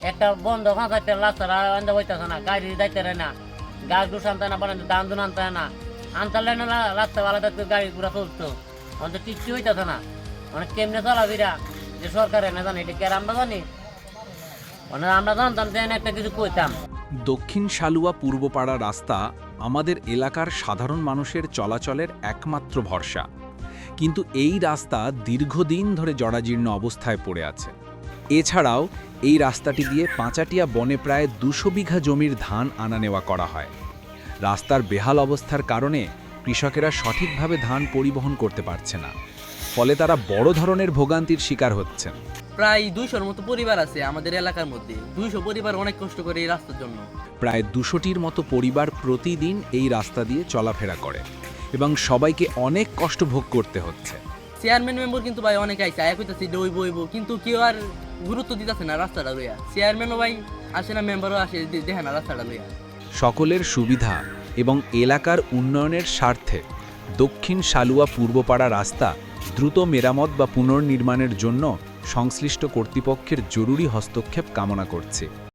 একটা বন্ধ ফাঁকাইতে রাস্তাটা আনতে না, গাড়ি যাইতে না, গাছ দুষ আনতে না বানাতে দান দুন আনতে না আনতালে না রাস্তা ভালো থাকতো গাড়ি ঘোড়া চলতো, অন্তত কিচ্ছু হইতেছে না। মানে কেমনে চলাবিরা যে সরকার এনে জানি, এটা কি আর আমরা জানি? মানে আমরা জানতাম যে একটা কিছু কইতাম। দক্ষিণ শালুয়া পূর্বপাড়া রাস্তা আমাদের এলাকার সাধারণ মানুষের চলাচলের একমাত্র ভরসা। কিন্তু এই রাস্তা দীর্ঘদিন ধরে জরাজীর্ণ অবস্থায় পড়ে আছে। এছাড়াও এই রাস্তাটি দিয়ে পাঁচাটিয়া বনে প্রায় দুশো বিঘা জমির ধান আনা নেওয়া করা হয়। রাস্তার বেহাল অবস্থার কারণে কৃষকেরা সঠিকভাবে ধান পরিবহন করতে পারছে না। ফলে তারা বড় ধরনের ভোগান্তির শিকার হচ্ছেন। প্রায় দুইশোর মতো পরিবার আছে আমাদের এলাকার মধ্যে। দুইশো পরিবার অনেক কষ্ট করে এই রাস্তার জন্য। প্রায় দুশোটির মতো পরিবার প্রতিদিন এই রাস্তা দিয়ে চলাফেরা করে এবং সবাইকে অনেক কষ্ট ভোগ করতে হচ্ছে। চেয়ারম্যান মেম্বার কিন্তু ভাই অনেক আইসে আয়া কইতাছে দই বইব কিন্তু কেউ আর গুরুত্ব দিতেছে না রাস্তাটা লইয়া। চেয়ারম্যানও ভাই আসে না মেম্বারও আসে দেখে না রাস্তাটা লইয়া। সকলের সুবিধা এবং এলাকার উন্নয়নের স্বার্থে দক্ষিণ শালুয়া পূর্বপাড়া রাস্তা দ্রুত মেরামত বা পুনর্নির্মাণের জন্য সংশ্লিষ্ট কর্তৃপক্ষের জরুরি হস্তক্ষেপ কামনা করছে।